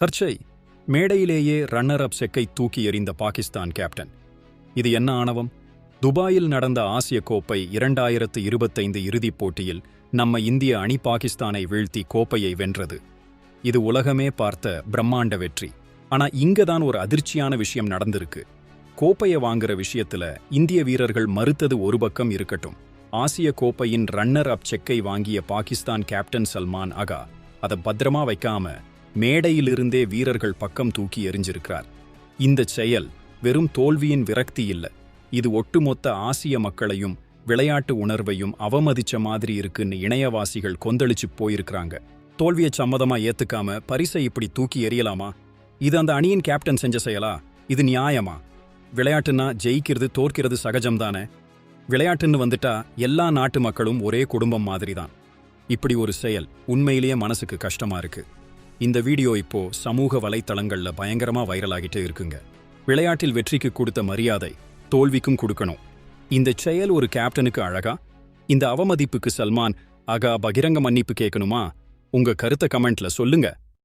சர்ச்சை. மேடையிலேயே runner up செக்கை தூக்கி எறிந்த பாகிஸ்தான் கேப்டன் இது என்ன ஆணவம்? துபாயில் நடந்த ஆசிய கோப்பை இரண்டாயிரத்து இருபத்தைந்து இறுதிப் போட்டியில் நம்ம இந்திய அணி பாகிஸ்தானை வீழ்த்தி கோப்பையை வென்றது. இது உலகமே பார்த்த பிரம்மாண்ட வெற்றி. ஆனா இங்க தான் ஒரு அதிர்ச்சியான விஷயம் நடந்திருக்கு. கோப்பையை வாங்குற விஷயத்துல இந்திய வீரர்கள் மறுத்தது ஒரு பக்கம் இருக்கட்டும். ஆசிய கோப்பையின் ரன்னர் அப் செக்கை வாங்கிய பாகிஸ்தான் கேப்டன் சல்மான் அகா அதை பத்திரமா வைக்காம மேடையிலிருந்தே வீரர்கள் பக்கம் தூக்கி எறிஞ்சிருக்கிறார். இந்த செயல் வெறும் தோல்வியின் விரக்தி இல்ல. இது ஒட்டுமொத்த ஆசிய மக்களையும் விளையாட்டு உணர்வையும் அவமதிச்ச மாதிரி இருக்குன்னு இணையவாசிகள் கொந்தளிச்சு போயிருக்கிறாங்க. தோல்வியை சம்மதமா ஏத்துக்காம பரிசை இப்படி தூக்கி எறியலாமா? இது அந்த அணியின் கேப்டன் செஞ்ச செயலா? இது நியாயமா? விளையாட்டுன்னா ஜெயிக்கிறது தோற்கிறது சகஜம்தானே விளையாட்டுன்னு வந்துட்டா எல்லா நாட்டு மக்களும் ஒரே குடும்பம் மாதிரி தான் இப்படி ஒரு செயல் உண்மையிலேயே மனசுக்கு கஷ்டமா இருக்கு. இந்த வீடியோ இப்போ சமூக வலைத்தளங்கள்ல பயங்கரமா வைரலாகிட்டே இருக்குங்க. விளையாட்டில் வெற்றிக்கு கொடுத்த மரியாதை தோல்விக்கும் கொடுக்கணும். இந்த செயல் ஒரு கேப்டனுக்கு அழகா? இந்த அவமதிப்புக்கு சல்மான் ஆகா பகிரங்க மன்னிப்பு கேட்கணுமா? உங்க கருத்தை கமெண்ட்ல சொல்லுங்க.